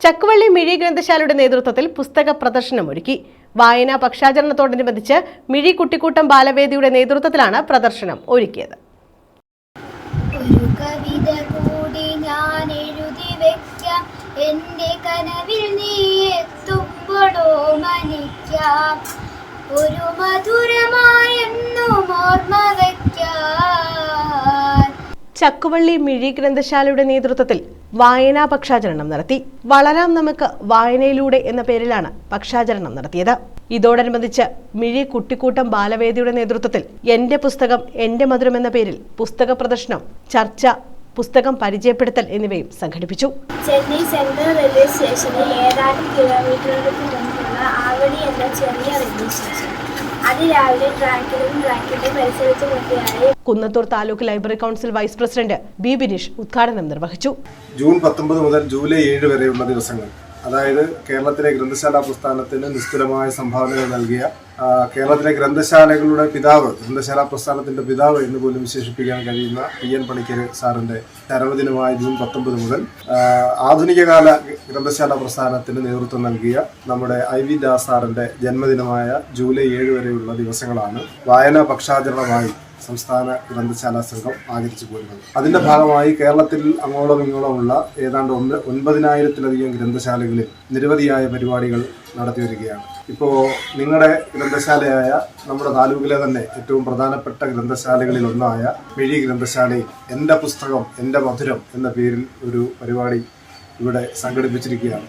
ചക്കുവള്ളി മിഴി ഗ്രന്ഥശാലയുടെ നേതൃത്വത്തിൽ പുസ്തക പ്രദർശനം ഒരുക്കി വായനാ പക്ഷാചരണത്തോടനുബന്ധിച്ച് മിഴി കുട്ടിക്കൂട്ടം ബാലവേദിയുടെ നേതൃത്വത്തിലാണ് പ്രദർശനം ഒരുക്കിയത്. എന്റെ കനവിൽ നീ ഒരു മധുരമായെന്നും ഓർമ്മ ചക്കുവള്ളി മിഴി ഗ്രന്ഥശാലയുടെ നേതൃത്വത്തിൽ വായനാ പക്ഷാചരണം നടത്തി. വളരാം നമുക്ക് വായനയിലൂടെ എന്ന പേരിലാണ് പക്ഷാചരണം നടത്തിയത്. ഇതോടനുബന്ധിച്ച് മിഴി കുട്ടിക്കൂട്ടം ബാലവേദിയുടെ നേതൃത്വത്തിൽ എന്റെ പുസ്തകം എന്റെ മധുരം എന്ന പേരിൽ പുസ്തക പ്രദർശനം ചർച്ച പുസ്തകം പരിചയപ്പെടുത്തൽ എന്നിവയും സംഘടിപ്പിച്ചു. ചെന്നൈ സെൻട്രൽ റെയിൽവേ സ്റ്റേഷനിൽ ഏതാനും കിലോമീറ്ററുകൾക്ക് മുൻപുള്ള ആവടി എന്ന ചെറിയ റെയിൽവേ സ്റ്റേഷൻ. അതിരാവിലെ ട്രാക്കിലും ട്രാക്കിന്റെ പരിസരത്തുമൊക്കെയായി Kunnathur taluk library council vice president B Bineesh ഉദ്ഘാടനം നിർവഹിച്ചു. ജൂൺ പത്തൊമ്പത് മുതൽ ജൂലൈ ഏഴ് വരെയുള്ള ദിവസങ്ങൾ. അതായത് കേരളത്തിലെ ഗ്രന്ഥശാല പ്രസ്ഥാനത്തിന് നിസ്തുലമായ സംഭാവനകൾ നൽകിയ കേരളത്തിലെ ഗ്രന്ഥശാലകളുടെ പിതാവ് ഗ്രന്ഥശാല പ്രസ്ഥാനത്തിന്റെ പിതാവ് എന്ന് പോലും വിശേഷിപ്പിക്കാൻ കഴിയുന്ന പി എൻ പണിക്കർ സാറിന്റെ ചരമദിനമായ ജൂൺ പത്തൊമ്പത് മുതൽ ആധുനികകാല ആധുനിക കാല ഗ്രന്ഥശാല പ്രസ്ഥാനത്തിന് നേതൃത്വം നൽകിയ നമ്മുടെ ഐ വി ദാസ് സാറിന്റെ ജന്മദിനമായ ജൂലൈ ഏഴ് വരെയുള്ള ദിവസങ്ങളാണ് വായനാ പക്ഷാചരണമായി സംസ്ഥാന ഗ്രന്ഥശാലാ സംഘം ആചരിച്ചു പോരുന്നത്. അതിന്റെ ഭാഗമായി കേരളത്തിൽ അങ്ങോളം ഇങ്ങോളമുള്ള ഏതാണ്ട് ഒന്ന് ഒൻപതിനായിരത്തിലധികം ഗ്രന്ഥശാലകളിൽ നിരവധിയായ പരിപാടികൾ നടത്തി വരികയാണ്. ഇപ്പോൾ നിങ്ങളുടെ ഗ്രന്ഥശാലയായ നമ്മുടെ താലൂക്കിലെ തന്നെ ഏറ്റവും പ്രധാനപ്പെട്ട ഗ്രന്ഥശാലകളിൽ ഒന്നായ മിഴി ഗ്രന്ഥശാലയിൽ എന്റെ പുസ്തകം എന്റെ മധുരം എന്ന പേരിൽ ഒരു പരിപാടി ഇവിടെ സംഘടിപ്പിച്ചിരിക്കുകയാണ്.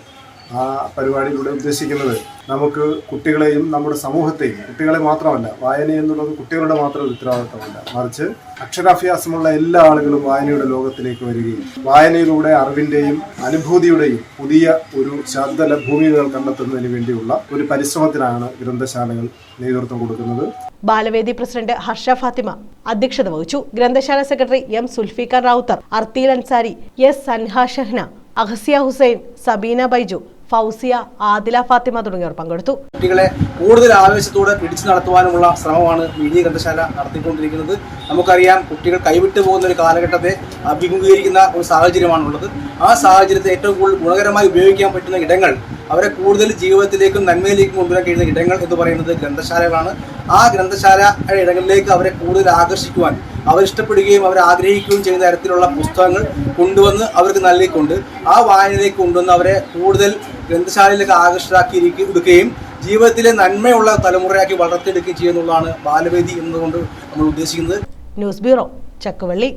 ആ പരിപാടിയിലൂടെ ഉദ്ദേശിക്കുന്നത് നമുക്ക് കുട്ടികളെയും നമ്മുടെ സമൂഹത്തെയും കുട്ടികളെ മാത്രമല്ല വായന എന്നുള്ളത് കുട്ടികളുടെ മാത്രം ഉത്തരവാദിത്തമല്ല. മറിച്ച് അക്ഷരാഭ്യാസമുള്ള എല്ലാ ആളുകളും വായനയുടെ ലോകത്തിലേക്ക് വരികയും വായനയിലൂടെ അറിവിന്റെയും അനുഭൂതിയുടെയും പുതിയ ഒരു ശബ്ദല ഭൂമികൾ കണ്ടെത്തുന്നതിന് വേണ്ടിയുള്ള ഒരു പരിശ്രമത്തിനാണ് ഗ്രന്ഥശാലകൾ നേതൃത്വം കൊടുക്കുന്നത്. ബാലവേദി പ്രസിഡന്റ് ഹർഷ ഫാത്തിമ അധ്യക്ഷത വഹിച്ചു. ഗ്രന്ഥശാല secretary M Sulfikar Rawther Artheel Ansari S Sanha Shahna Ahasiya Hussain Sabeena Baiju Fousiya Adila Fathima തുടങ്ങിയവർ പങ്കെടുത്തു. കുട്ടികളെ കൂടുതൽ ആവേശത്തോടെ പിടിച്ചു നടത്തുവാനുമുള്ള ശ്രമമാണ് മീഡിയ ഗ്രന്ഥശാല നടത്തിക്കൊണ്ടിരിക്കുന്നത്. നമുക്കറിയാം കുട്ടികൾ കൈവിട്ടു പോകുന്ന ഒരു കാലഘട്ടത്തെ അഭിമുഖീകരിക്കുന്ന ഒരു സാഹചര്യമാണുള്ളത്. ആ സാഹചര്യത്തെ ഏറ്റവും കൂടുതൽ ഗുണകരമായി ഉപയോഗിക്കാൻ പറ്റുന്ന ഇടങ്ങൾ അവരെ കൂടുതൽ ജീവിതത്തിലേക്കും നന്മയിലേക്കും കൊണ്ടുവരാൻ കഴിയുന്ന ഇടങ്ങൾ എന്ന് പറയുന്നത് ഗ്രന്ഥശാലകളാണ്. ആ ഗ്രന്ഥശാല ഇടങ്ങളിലേക്ക് അവരെ കൂടുതൽ ആകർഷിക്കുവാൻ അവർ ഇഷ്ടപ്പെടുകയും അവർ ആഗ്രഹിക്കുകയും ചെയ്യുന്ന തരത്തിലുള്ള പുസ്തകങ്ങൾ കൊണ്ടുവന്ന് അവർക്ക് നൽകിക്കൊണ്ട് ആ വായനയിലേക്ക് കൊണ്ടുവന്ന് അവരെ കൂടുതൽ ഗ്രന്ഥശാലയിലേക്ക് ആകർഷരാക്കി എടുക്കുകയും ജീവിതത്തിലെ നന്മയുള്ള തലമുറയാക്കി വളർത്തിയെടുക്കുകയും ചെയ്യുന്നുള്ളതാണ് ബാലവേദി എന്നതുകൊണ്ട് നമ്മൾ ഉദ്ദേശിക്കുന്നത്. News bureau Chakkuvalli.